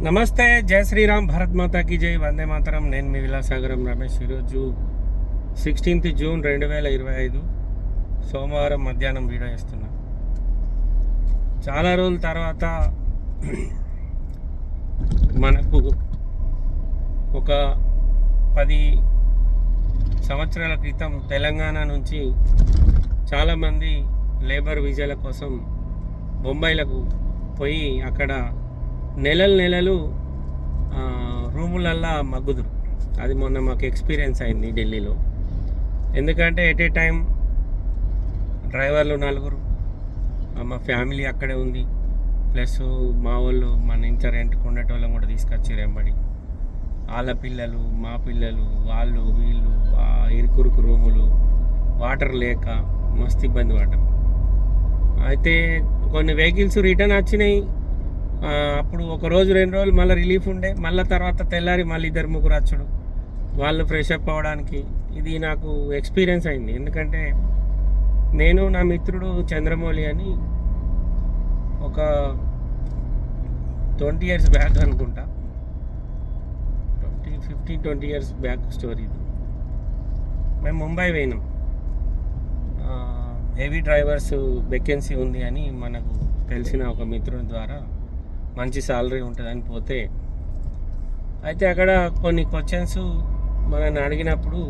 నమస్తే జై శ్రీరామ్ భారత్ మాతాకి జై వందే మాతరం. నేను మీ విలాసాగరం రమేష్ ఈరోజు సిక్స్టీన్త్ జూన్ రెండు వేల ఇరవై ఐదు సోమవారం మధ్యాహ్నం వీడియో వేస్తున్నా చాలా రోజుల తర్వాత మనకు ఒక పది సంవత్సరాల క్రితం తెలంగాణ నుంచి చాలామంది లేబర్ వీజాల కోసం బొంబాయిలకు పోయి అక్కడ నెలలు నెలలు రూములల్లా మగ్గుదురు అది మొన్న మాకు ఎక్స్పీరియన్స్ అయింది ఢిల్లీలో. ఎందుకంటే ఎట్ ఏ టైం డ్రైవర్లు నలుగురు మా ఫ్యామిలీ అక్కడే ఉంది. ప్లస్ మా వాళ్ళు మన ఇంత రెంట్కి ఉండేటోళ్ళం కూడా తీసుకొచ్చారు ఎంబడి వాళ్ళ పిల్లలు మా పిల్లలు వాళ్ళు వీళ్ళు ఇరుకురుకు రూములు వాటర్ లేక మస్తు ఇబ్బంది పడ్డాం. అయితే కొన్ని వెహికల్స్ రిటర్న్ వచ్చినాయి. అప్పుడు ఒక రోజు రెండు రోజులు మళ్ళీ రిలీఫ్ ఉండే. మళ్ళీ తర్వాత తెల్లారి మళ్ళీ ఇద్దరు ముగ్గురు వచ్చుడు వాళ్ళు ఫ్రెష్ అప్ అవ్వడానికి. ఇది నాకు ఎక్స్పీరియన్స్ అయింది. ఎందుకంటే నేను నా మిత్రుడు చంద్రమౌళి అని ఒక ట్వంటీ ఇయర్స్ బ్యాక్ అనుకుంటా. Twenty fifteen twenty years back story ఇది. మేము ముంబై పోయినాం. హెవీ డ్రైవర్స్ వెకెన్సీ ఉంది అని మనకు తెలిసిన ఒక మిత్రుని ద్వారా మంచి సాలరీ ఉంటుందని పోతే అయితే అక్కడ కొన్ని క్వశ్చన్స్ మనల్ని అడిగినప్పుడు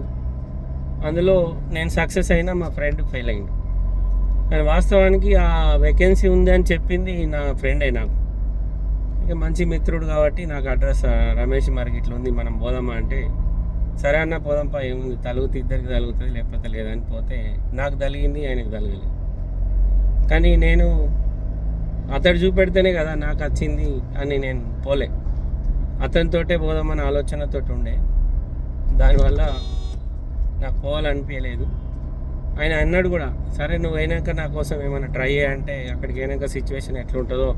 అందులో నేను సక్సెస్ అయినా మా ఫ్రెండ్ ఫెయిల్ అయింది కానీ వాస్తవానికి ఆ వేకెన్సీ ఉంది అని చెప్పింది నా ఫ్రెండే నాకు. ఇక మంచి మిత్రుడు కాబట్టి నాకు అడ్రస్ రమేష్ మరి ఇట్లా ఉంది మనం పోదామా అంటే సరే అన్న పోదాంపా ఏముంది తలుగుతుంది ఇద్దరికి తలుగుతుంది లేకపోతే లేదని పోతే నాకు తలిగింది ఆయనకు తలగలేదు కానీ నేను అతడు చూపెడితేనే కదా నాకు వచ్చింది అని నేను పోలే. అతనితోటే పోదామని ఆలోచనతో ఉండే. దానివల్ల నాకు పోవాలనిపించలేదు ఆయన అన్నాడు కూడా సరే నువ్వు అయినాక నా కోసం ఏమైనా ట్రై అంటే అక్కడికి అయినాక సిచ్యువేషన్ ఎట్లుంటుందో.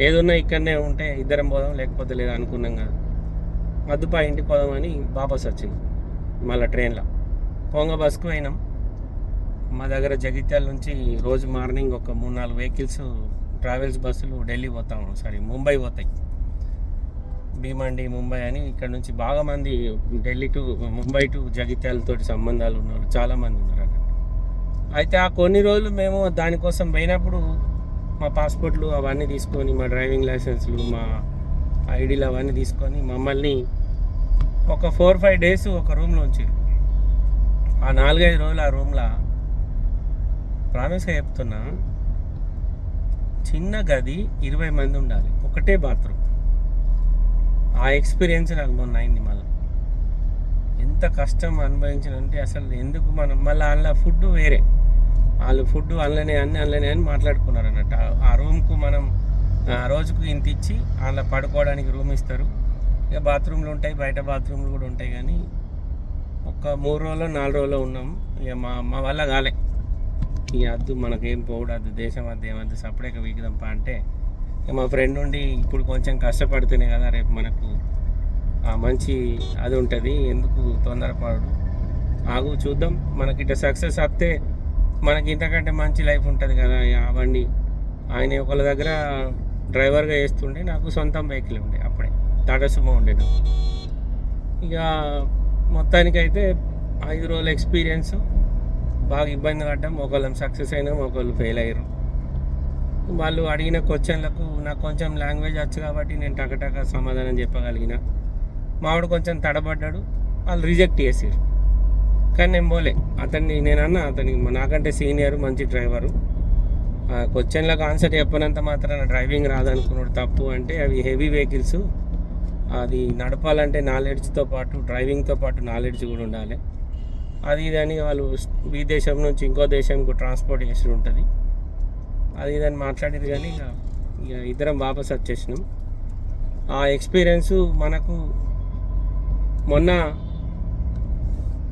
ఏదున్నా ఇక్కడనే ఉంటే ఇద్దరం పోదాం లేకపోతే లేదు అనుకున్నాం కదా. మద్దుపా ఇంటికి పోదామని వాపస్ వచ్చింది. మళ్ళీ ట్రైన్లో. పొంగ బస్కు పోయినాం. మా దగ్గర జగిత్యాల నుంచి రోజు మార్నింగ్ ఒక మూడు నాలుగు వెహికల్స్ ట్రావెల్స్ బస్సులు ఢిల్లీ పోతాం సారీ ముంబై పోతాయి. భీమండి ముంబై అని ఇక్కడ నుంచి బాగా మంది ఢిల్లీ టు ముంబై టు జగిత్యాలతో సంబంధాలు ఉన్నారు చాలామంది ఉన్నారు అన్నట్టు. అయితే ఆ కొన్ని రోజులు మేము దానికోసం పోయినప్పుడు మా పాస్పోర్ట్లు అవన్నీ తీసుకొని మా డ్రైవింగ్ లైసెన్స్లు మా ఐడీలు అవన్నీ తీసుకొని మమ్మల్ని ఒక ఫోర్ ఫైవ్ డేస్ ఒక రూమ్లో ఉంచారు. ఆ నాలుగైదు రోజులు ఆ రూమ్లో ప్రామిస్గా చెప్తున్నా చిన్న గది ఇరవై మంది ఉండాలి. ఒకటే బాత్రూమ్. ఆ ఎక్స్పీరియన్స్ నాకు మొన్న అయింది మళ్ళీ. ఎంత కష్టం అనుభవించినంటే అసలు ఎందుకు మనం మళ్ళీ అందులో ఫుడ్ వేరే. వాళ్ళు ఫుడ్ అందులోనే అన్ని అందులోనే అని మాట్లాడుకున్నారు అన్నట్టు. ఆ- ఆ రూమ్కు మనం ఆ రోజుకు ఇంత ఇచ్చి అందులో పడుకోవడానికి రూమ్ ఇస్తారు. ఇక బాత్రూమ్లు ఉంటాయి బయట బాత్రూమ్లు కూడా ఉంటాయి కానీ ఒక మూడు రోజులు నాలుగు రోజులు ఉన్నాం. ఇక మా మా వల్ల కాలే. ఇక అద్దు మనకేం పోవడద్దు దేశం వద్దు ఏమద్దు సపరేక వీకుదంపా అంటే ఇక మా ఫ్రెండ్ ఉండి ఇప్పుడు కొంచెం కష్టపడితేనే కదా రేపు మనకు ఆ మంచి అది ఉంటుంది ఎందుకు తొందరపడు? ఆగు చూద్దాం. మనకి ఇట్లా సక్సెస్ వస్తే మనకి ఇంతకంటే మంచి లైఫ్ ఉంటుంది కదా ఇక అవండి ఆయన ఒకళ్ళ దగ్గర డ్రైవర్గా చేస్తుండే నాకు సొంతం వెహికల్ ఉండే అప్పుడే. టాటా సుమో ఉండే నాకు. ఇక మొత్తానికైతే ఐదు రోజుల ఎక్స్పీరియన్స్ బాగా ఇబ్బంది పడ్డాం. ఒకళ్ళం సక్సెస్ అయినాం ఒకళ్ళు ఫెయిల్ అయ్యారు. వాళ్ళు అడిగిన క్వశ్చన్లకు నాకు కొంచెం లాంగ్వేజ్ వచ్చు కాబట్టి నేను టకటక సమాధానం చెప్పగలిగిన. మావాడు కొంచెం తడబడ్డాడు. వాళ్ళు రిజెక్ట్ చేసారు కానీ నేను పోలే. అతన్ని నేను అన్న అతని నాకంటే సీనియర్ మంచి డ్రైవరు. ఆ క్వశ్చన్లకు ఆన్సర్ చెప్పనంత మాత్రాన డ్రైవింగ్ రాదనుకున్నాడు. తప్పు అంటే అవి హెవీ వెహికల్స్. అది నడపాలంటే నాలెడ్జ్తో పాటు డ్రైవింగ్తో పాటు నాలెడ్జ్ కూడా ఉండాలి. అది ఇదని వాళ్ళు ఈ దేశం నుంచి ఇంకో దేశంకు ట్రాన్స్పోర్ట్ చేసి ఉంటుంది. అది ఇదని మాట్లాడేది కానీ ఇక ఇక ఇద్దరం వాపస్ వచ్చేసినాం. ఆ ఎక్స్పీరియన్స్ మనకు మొన్న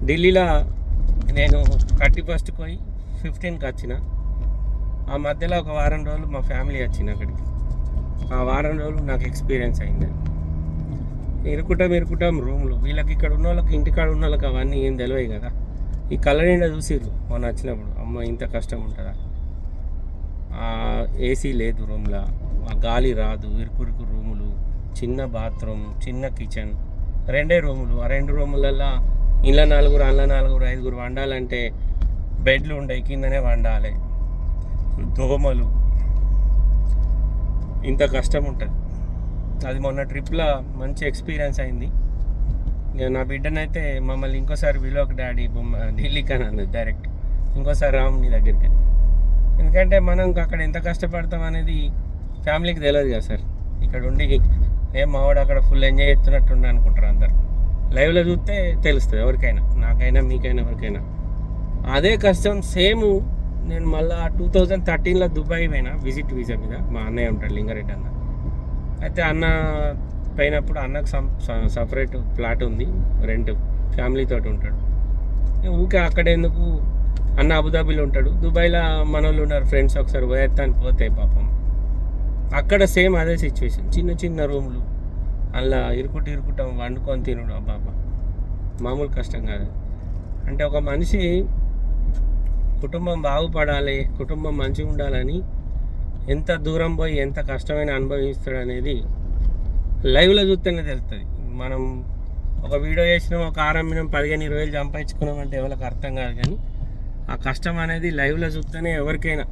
ఢిల్లీలో నేను థర్టీ ఫస్ట్ పోయి ఫిఫ్టీన్కి వచ్చిన. ఆ మధ్యలో ఒక వారం రోజులు మా ఫ్యామిలీ వచ్చింది అక్కడికి. ఆ వారం రోజులు నాకు ఎక్స్పీరియన్స్ అయింది. ఇరుకుటాం ఇరుకుటాం రూమ్లో. వీళ్ళకి ఇక్కడ ఉన్న వాళ్ళకి ఇంటికాడ ఉన్న వాళ్ళకి అవన్నీ ఏం తెలియదు కదా. ఈ కళ్ళ నిండా చూసిర్రు మొన్న వచ్చినప్పుడు. అమ్మ ఇంత కష్టం ఉంటుందా? ఏసీ లేదు రూమ్లో. ఆ గాలి రాదు ఇరుకురుకు రూములు చిన్న బాత్రూమ్ చిన్న కిచెన్. రెండే రూములు. ఆ రెండు రూములల్లో ఇళ్ళ నలుగురు అల్ల నలుగురు ఐదుగురు వండాలంటే బెడ్లు ఉండయి కిందనే వండాలి. దోమలు. ఇంత కష్టం ఉంటుంది. అది మొన్న ట్రిప్లో మంచి ఎక్స్పీరియన్స్ అయింది. నా బిడ్డనైతే మమ్మల్ని ఇంకోసారి విలోక్ డాడీ బొమ్మ ఢిల్లీకి అని అన్నది డైరెక్ట్. ఇంకోసారి రామ్ నీ దగ్గరికి. ఎందుకంటే మనం అక్కడ ఎంత కష్టపడతాం అనేది ఫ్యామిలీకి తెలియదు కదా సార్. ఇక్కడ ఉండి ఏం మావాడు అక్కడ ఫుల్ ఎంజాయ్ చేస్తున్నట్టుండి అనుకుంటారు అందరు. లైవ్లో చూస్తే తెలుస్తుంది ఎవరికైనా నాకైనా మీకైనా ఎవరికైనా. అదే కష్టం సేమ్ నేను మళ్ళీ టూ థౌజండ్ థర్టీన్లో దుబాయ్ పోయినా విజిట్ వీసా మీద మా అన్నయ్య ఉంటాడు లింగారెడ్డి అన్న. అయితే అన్న పోయినప్పుడు అన్నకు సపరేట్ ప్లాట్ ఉంది రెంట్ ఫ్యామిలీతో ఉంటాడు. ఊకే అక్కడ ఎందుకు అన్న అబుదాబీలో ఉంటాడు. దుబాయ్లో మన వాళ్ళు ఉన్నారు ఫ్రెండ్స్ ఒకసారి పోయేస్తాను పోతే పాపం. అక్కడ సేమ్ అదే సిచ్యువేషన్ చిన్న చిన్న రూమ్లు. అలా ఇరుకుట ఇరుకుటం వండుకొని తినడం బాబా మామూలు కష్టం కాదు. అంటే ఒక మనిషి కుటుంబం బాగుపడాలి కుటుంబం మంచిగా ఉండాలని ఎంత దూరం పోయి ఎంత కష్టమైన అనుభవిస్తాడు అనేది లైవ్లో చూస్తేనే తెలుస్తుంది. మనం ఒక వీడియో చేసినాం ఒక ఆరంభినం పదిహేను ఇరవై వేలు సంపాదించుకున్నాం అంటే ఎవరికి అర్థం కాదు కానీ ఆ కష్టం అనేది లైవ్లో చూస్తేనే ఎవరికైనా.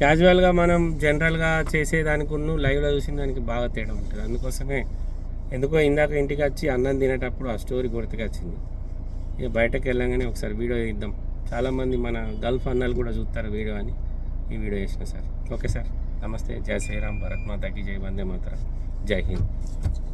క్యాజువల్గా మనం జనరల్గా చేసేదానికి లైవ్లో చూసిన దానికి బాగా తేడా ఉంటుంది. అందుకోసమే ఎందుకో ఇందాక ఇంటికి వచ్చి అన్నం తినేటప్పుడు ఆ స్టోరీ గుర్తుకొచ్చింది. ఇక బయటకు వెళ్ళంగానే ఒకసారి వీడియో తీద్దాం. చాలామంది మన గల్ఫ్ అన్నలు కూడా చూస్తారు వీడియో అని. ఈ వీడియో చేసిన సార్. Okay sir. నమస్తే. జై శ్రీరామ్. భరత్ మాతాకి జై. వందే మాతరం. జై హింద్.